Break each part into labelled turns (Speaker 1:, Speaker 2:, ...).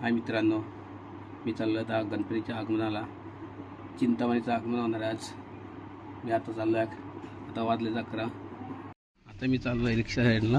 Speaker 1: हाय मित्रांनो मी चाललो आता गणपतीच्या आगमनाला. चिंतामणीचं आगमन होणार आहे आज. मी आता चाललो आहे आता वाजले अकरा. आता मी चाललो आहे रिक्षा साईडला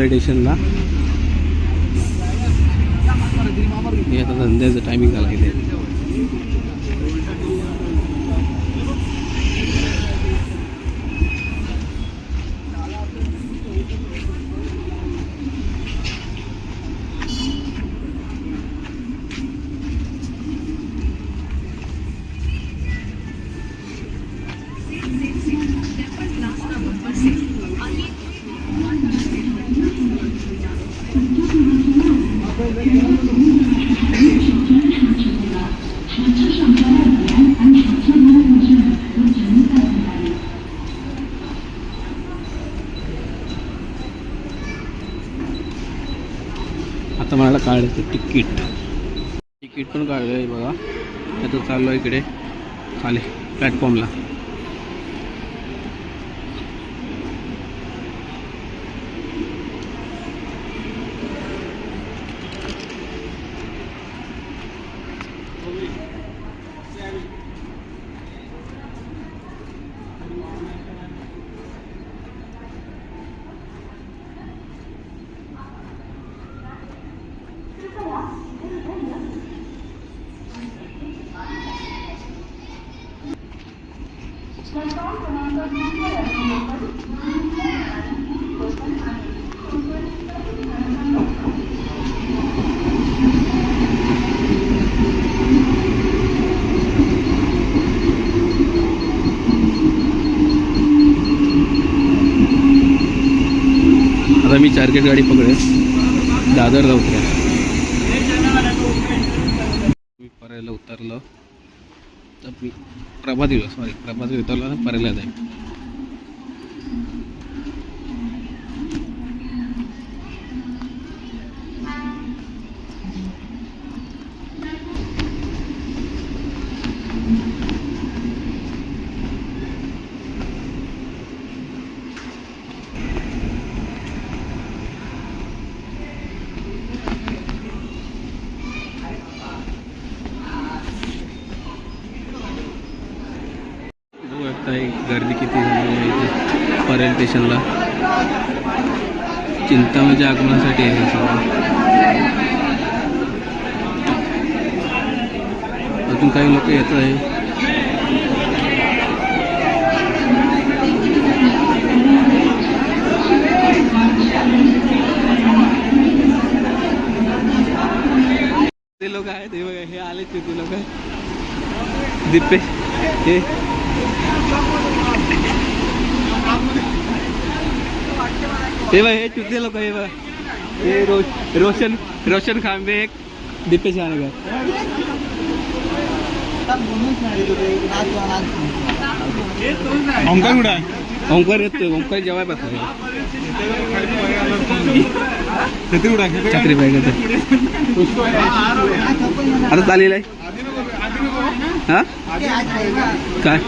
Speaker 1: आता मी पोचलो स्टेशनला हे आता काढायचं तिकीट. तिकीट पण काढलं आहे बघा. आता चाललो इकडे खाली प्लॅटफॉर्मला आता मी चारगेट गाडी पकडेल दादरला उतरेल मी परायला उतरलो. तर मी प्रभादेवी सॉरी प्रभादेवी उतरलो ना परायला जाईल. बघताय गर्दी किती झाली आहे परेल स्टेशनला. चिंतामणीच्या म्हणजे आगमनासाठी आहे सगळं. अजून काही लोक येत आहे. ते लोक आहेत हे बघा हे आले ते लोक. दिप्पे हे. हे बघ हे चुकले लोक हे बघ. हे रो रोशन रोशन खांबे एक दिप्पेश आनेकर
Speaker 2: ओंकार कुठं आहे?
Speaker 1: ओंकार येतोय ओंकार जेवाय बसला
Speaker 2: छत्री कुठं आहे?
Speaker 1: छत्री पाहिजे आता चालेल आहे. हा? काय?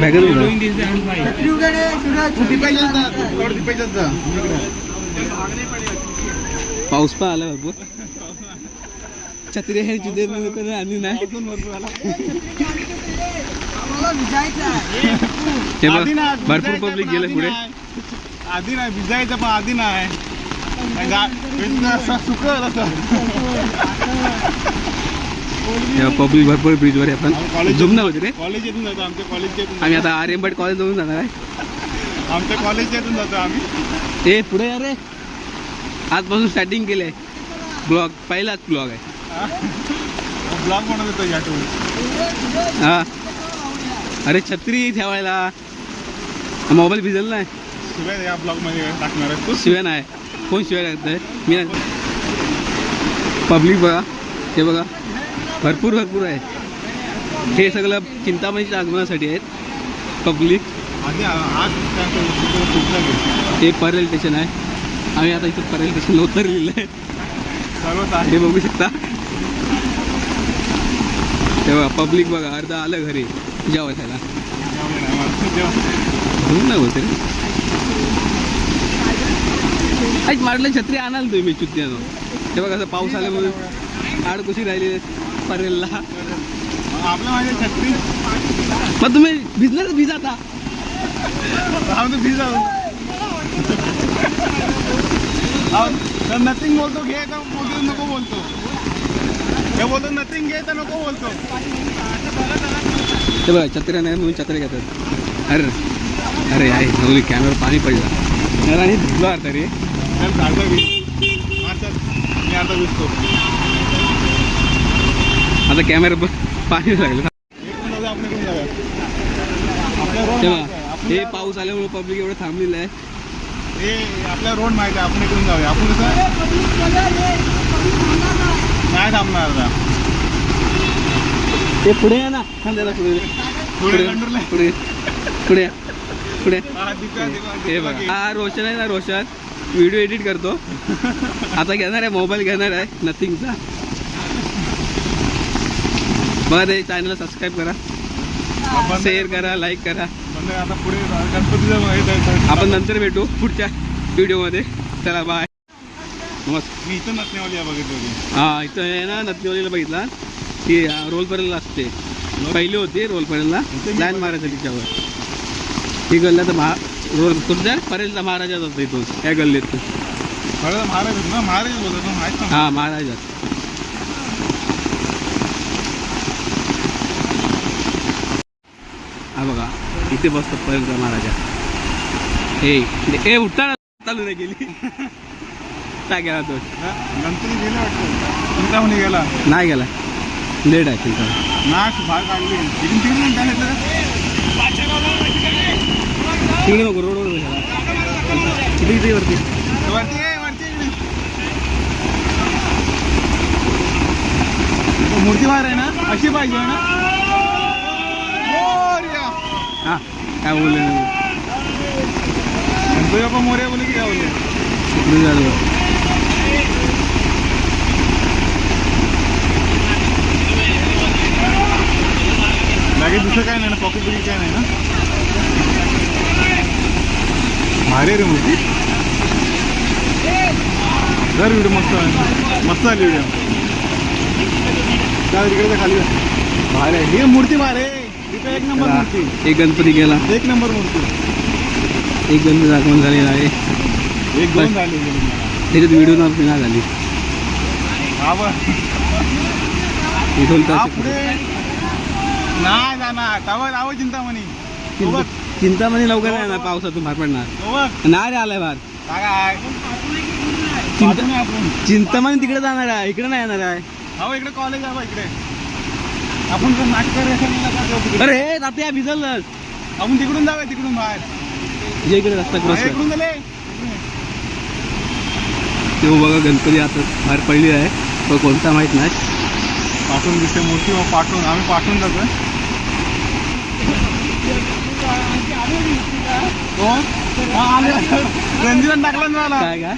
Speaker 1: बॅगेत पाऊस पण आला भरपूर. छत्री आहे जिथे आणि नाही. भरपूर पब्लिक गेले पुढे.
Speaker 2: आधी नाही भिजायचं पण आधी नाही. सुकल असं.
Speaker 1: पब्लिक भरपूर ब्रिजवर आहे आपण. जुमना होते रे.
Speaker 2: कॉलेज येथून जातो आमच्या कॉलेज येथून
Speaker 1: आम्ही आता आर्यन भट कॉलेज जाऊन जाणार आहे.
Speaker 2: आमच्या कॉलेज येथून जातो आम्ही.
Speaker 1: ए पुढे अरे आजपासून स्टार्टिंग केलंय. ब्लॉग पहिलाच ब्लॉग आहे.
Speaker 2: ब्लॉग म्हणत होतो या टूर
Speaker 1: हा. अरे छत्री ठेवायला. मोबाईल भिजल नाही.
Speaker 2: शिवाय या ब्लॉगमध्ये टाकणार आहे तू.
Speaker 1: शिव्या नाही. कोण शिव्या लागतंय मी पब्लिक बघा. हे बघा. भरपूर भरपूर आहे हे सगळं चिंतामणीच्या आगमनासाठी आहेत. पब्लिक हे परेल स्टेशन आहे. आम्ही आता इथं परेल स्टेशनला उतरलेलं आहे. हे बघू शकता. हे बघा पब्लिक बघा अर्ध आलं घरी. म्हणून नाही होते आज मारलं छत्री आणाल तुम्ही चुत्त्यानं हे बघा असं पाऊस आल्यामुळे. आड कशी राहिली परेलला
Speaker 2: आपल्या माझ्या छत्री
Speaker 1: मग तुम्ही भिजणार भिजा आता.
Speaker 2: आम्ही तर भिजा. नथिंग बोलतो घे तर बोलतो नको बोलतो. हे बोलतो नथिंग घे तर नको बोलतो.
Speaker 1: ते बघा छत्र्या नाही म्हणून छत्र्या घेतात. अरे अरे आहे नवली कॅमेरा पाणी पडला. आणि भिजलो आता रे.
Speaker 2: चल अर्धा वीस चल मी अर्धा वीसतो
Speaker 1: आता कॅमेरा पाणी लागलं.
Speaker 2: एक मिनिट आपण इकडून जाऊया आपल्या रोड
Speaker 1: ते
Speaker 2: माहिती
Speaker 1: बघा
Speaker 2: आहे. आपण
Speaker 1: हे पाऊस आल्यामुळे पब्लिक एवढं थांबलेलं आहे.
Speaker 2: हे आपल्या रोड माहिती आहे आपण इकडून जाऊया. आपण कसं? नाही थांबणार आता.
Speaker 1: ते पुढे या ना. जरा पुढे.
Speaker 2: पुढे
Speaker 1: पुढे पुढे. पुढे
Speaker 2: हा,
Speaker 1: बघा. हा रोशन आहे ना रोशन. व्हिडिओ एडिट करतो. आता घेणार आहे मोबाईल घेणार आहे. नथिंगचा बघा ते चॅनलला सबस्क्राईब करा. शेअर करा लाईक करा.
Speaker 2: आता पुढे.
Speaker 1: आपण नंतर भेटू पुढच्या व्हिडिओमध्ये चला बाय नमस्कार.
Speaker 2: मी इथं बघितली होती.
Speaker 1: हा इथं आहे ना नथनीवालीला बघितला. ती रोल परेलला असते. पहिली होती रोल परेलला लाईन मारायचं तिच्यावर. ही गल्ल्या तर महा रोल तुमच्या परेलचा महाराजा जातो इथून या गल्लीत
Speaker 2: महाराज ना महाराज ना
Speaker 1: हा महाराजा हा बघा इथे बसतो परेलचा महाराजा. हे ए उठताना चालू नाही गेली काय गेला तो?
Speaker 2: गणपती गेले वाटतं. चिंतामणी गेला.
Speaker 1: नाही गेला. लेट आहे चिंता
Speaker 2: नाक बाहेर काढली. तिकडून म्हणता येतं का?
Speaker 1: तिकडे नको रोडवर गेला इथे इथे वरती.
Speaker 2: मूर्ती बाहेर आहे ना? अशी पाहिजे ना.
Speaker 1: हा काय बोलले
Speaker 2: गणपती बाप्पा मोर्या बोलले की काय बोलले?
Speaker 1: झालं
Speaker 2: बाकी दुसरं काय नाही ना पॉकेट बिकेट काय नाही ना? भारी रे मूर्ती. जर व्हिडिओ मस्त मस्त आली व्हिडिओ काय तिकडे खाली भारी आहे. ही मूर्ती आहे. इथे एक नंबर मूर्ती.
Speaker 1: एक गणपती गेला.
Speaker 2: एक नंबर मूर्ती.
Speaker 1: एक गणपती आगमन झालेला आहे.
Speaker 2: एक दोन झाली
Speaker 1: त्याच्यात व्हिडिओ नाही झाली. इथून
Speaker 2: नाही जाणार. टावर आव चिंतामणी.
Speaker 1: चिंतामणी लवकर नाही ना पावसातून बाहेर पडणार. नाही रे आलाय बाहेर.
Speaker 2: काय
Speaker 1: चिंता चिंतामणी तिकडे जाणार आहे इकडे नाही येणार आहे.
Speaker 2: हो इकडे कॉलेज आहे इकडे. आपण जर नाटक आपण
Speaker 1: अरे तात्या भिजलच.
Speaker 2: तिकडून जाऊया तिकडून बाहेर.
Speaker 1: जे इकडे रस्ता क्रॉस
Speaker 2: हा,
Speaker 1: कर.
Speaker 2: इकडून झाले
Speaker 1: तेव्हा बघा गणपती आता बाहेर पडली आहे. पण कोणता माहीत नाही.
Speaker 2: पाठवून दिसते मूर्ती मग पाठवून आम्ही पाठवून जातोय. कोण? हा, टाकला ना मला.
Speaker 1: काय काय?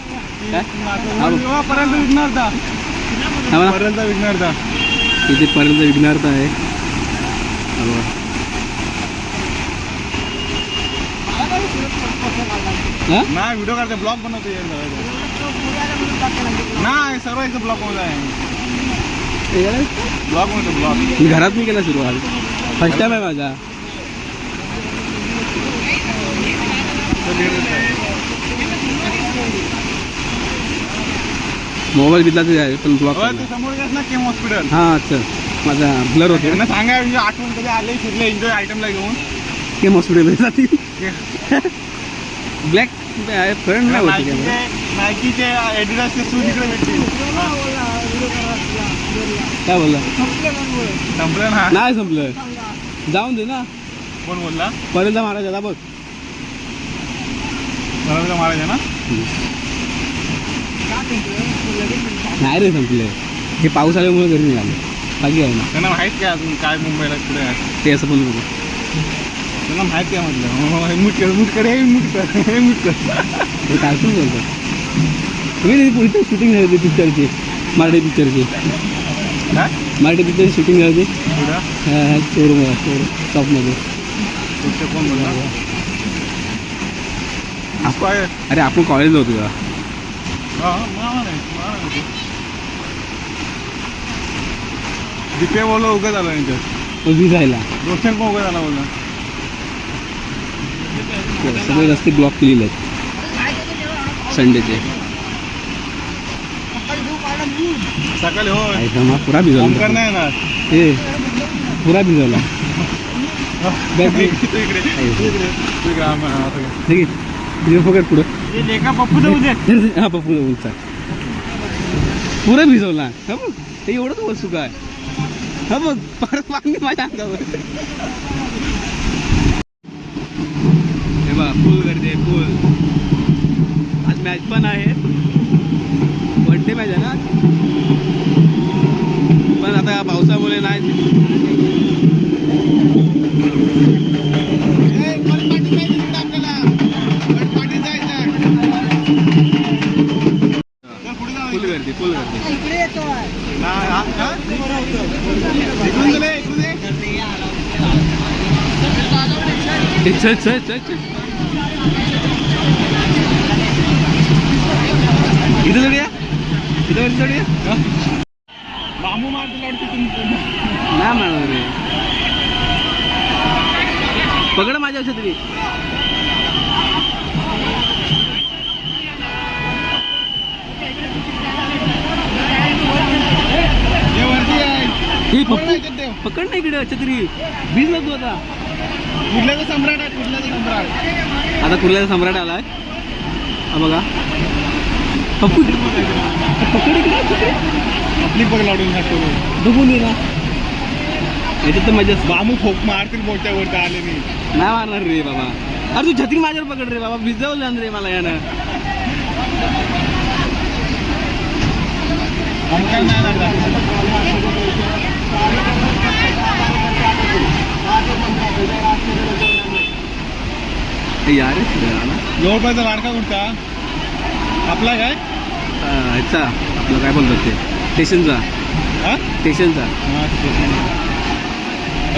Speaker 2: हा, पर्यंत विकणार
Speaker 1: हा.
Speaker 2: पर्यंत विकणार
Speaker 1: इथे पर्यंत विघ्नार्थ आहे?
Speaker 2: नाही व्हिडिओ काढते ब्लॉग बनवतो नाही सर्व एकदम ब्लॉग बनवत आहे. ब्लॉग बनवतो ब्लॉग
Speaker 1: मी घरात मी केला सुरुवात. फ़र्स्ट टाइम आहे माझा. मोबाईल बिदला तर आहे पण ब्लॉक
Speaker 2: तू समोर गेलास ना केम हॉस्पिटल
Speaker 1: हा अच्छा. माझा ब्लर होतो.
Speaker 2: त्यांना सांगा म्हणजे आठवण कधी आले फिरले एन्जॉय आयटमला घेऊन.
Speaker 1: केम हॉस्पिटल जातील. ब्लॅक फ्रेंड नाही होती
Speaker 2: नायकीचे
Speaker 1: camera.
Speaker 2: नायकीचे एडिडासचे शूज इकडे भेटतील.
Speaker 1: काय बोलला?
Speaker 2: संपलं ना?
Speaker 1: नाही संपलं. जाऊन दे ना.
Speaker 2: कोण बोलला?
Speaker 1: पर्यंत महाराज आता बघ.
Speaker 2: महाराजा महाराजा ना?
Speaker 1: नाही रे संपले. हे पाऊस आल्यामुळे घरी निघाले. बाकी आहे ना
Speaker 2: त्यांना माहीत काय अजून काय मुंबईला कुठे आहे?
Speaker 1: ते असं पण नको
Speaker 2: त्यांना माहीत काय म्हटलं. हे मुट कर मुट कर हे मुट कर हे मुट कर
Speaker 1: हे काय पण बोलतात. तुम्ही पुढे शूटिंग झाली होती पिक्चरची मराठी पिक्चरची मराठी पिक्चरची शूटिंग झाली होती? शोरूम शोरूम शॉपमध्ये
Speaker 2: कोण काय
Speaker 1: अरे आपण कॉलेजला होतो का
Speaker 2: हा मामा नाही मामा नाही तो. दिप्या बोलला उगा झाला यांच्यात
Speaker 1: उभी जायला
Speaker 2: रोशन पण उगा झाला बोलला.
Speaker 1: सगळे रस्ते ब्लॉक केलेले आहेत. संडेचे
Speaker 2: सकाळी
Speaker 1: मग पुरा भिजवला.
Speaker 2: नाही येणार.
Speaker 1: ए पुरा भिजवला.
Speaker 2: हा, हा.
Speaker 1: ठीक आहे. पुढं. हा पप्पू उंचा पुरा भिजवला. हा बघ हे एवढंच वस्तू काय हा बघ परत मागणी माझ्या अंगावर. हे बघ फुल गर्दी आहे फुल. आज मॅच पण आहे. चल चल चल चल. इथं जोडूया? इथं जोडूया?
Speaker 2: मामू मारतो
Speaker 1: नाही म्हणणार रे पकड माझ्या छत्री
Speaker 2: नाही?
Speaker 1: पकड ना इकडे छत्री. भिजला तू आता.
Speaker 2: कुठल्याचा सम्राट आहे कुठल्याचा सम्राट
Speaker 1: आता कुर्ल्याचा सम्राट आलाय हा बघा. पप्पू पकड
Speaker 2: आपली बघ लाडून घाटतो
Speaker 1: बघून ये ना. याच्यात तर मजा
Speaker 2: मामू फोक मारतील बोलच्या वरती आले मी.
Speaker 1: नाही मारणार रे बाबा. अरे तू छत्री माझ्यावर पकड रे बाबा. भिजवलं रे मला यानं.
Speaker 2: ओमकार नाही लागला
Speaker 1: हे यार.
Speaker 2: जवळपासचा लाडका कुठचा? आपला काय?
Speaker 1: ह्याचा. आपलं काय बोलतात ते? स्टेशनचा.
Speaker 2: हा?
Speaker 1: स्टेशनचा.
Speaker 2: हा, स्टेशन.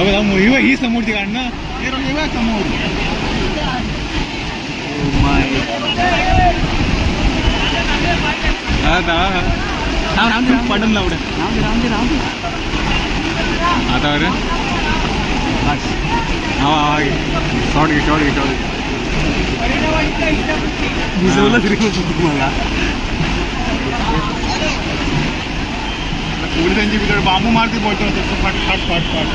Speaker 2: अबे, हा ही समोरची काढ ना. हे बघ, हे बघ समोर. हा, दा, हा.
Speaker 1: राम राम
Speaker 2: पडून लावडे
Speaker 1: राम राम राम
Speaker 2: आता अरे. हा हा शॉर्ट घे शॉर्ट घे शॉर्ट घे
Speaker 1: भिजवलं तरी तुम्हाला
Speaker 2: पोलिसांची बिकड बांबू मारते बोलतो तसं फाट फाट फाट फाट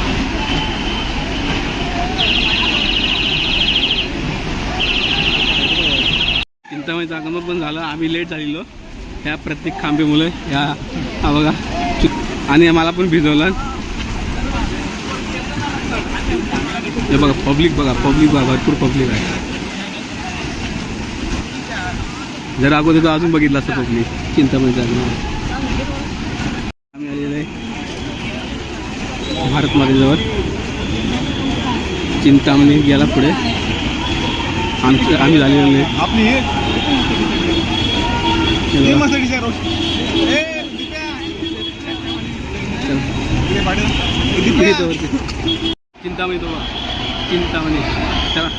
Speaker 1: चिंतामणीचं आगमन पण झालं. आम्ही लेट झालेलो. ह्या प्रत्येक खांबेमुळे ह्या हा बघा. आणि मला पण भिजवलं. हे बघा पब्लिक बघा पब्लिक बघा भरपूर पब्लिक आहे. जर अगोदर तर अजून बघितलं असतं पब्लिक चिंतामणीचं आगमन आम्ही आलेलो आहे भारत मातेजवळ चिंतामणी गेला पुढे. आमचं आम्ही झालेलो
Speaker 2: हे.
Speaker 1: हे
Speaker 2: हे पाठव.
Speaker 1: इथे
Speaker 2: दिप्या.
Speaker 1: तो. चिंतामणी तो. चिंतामणी चला.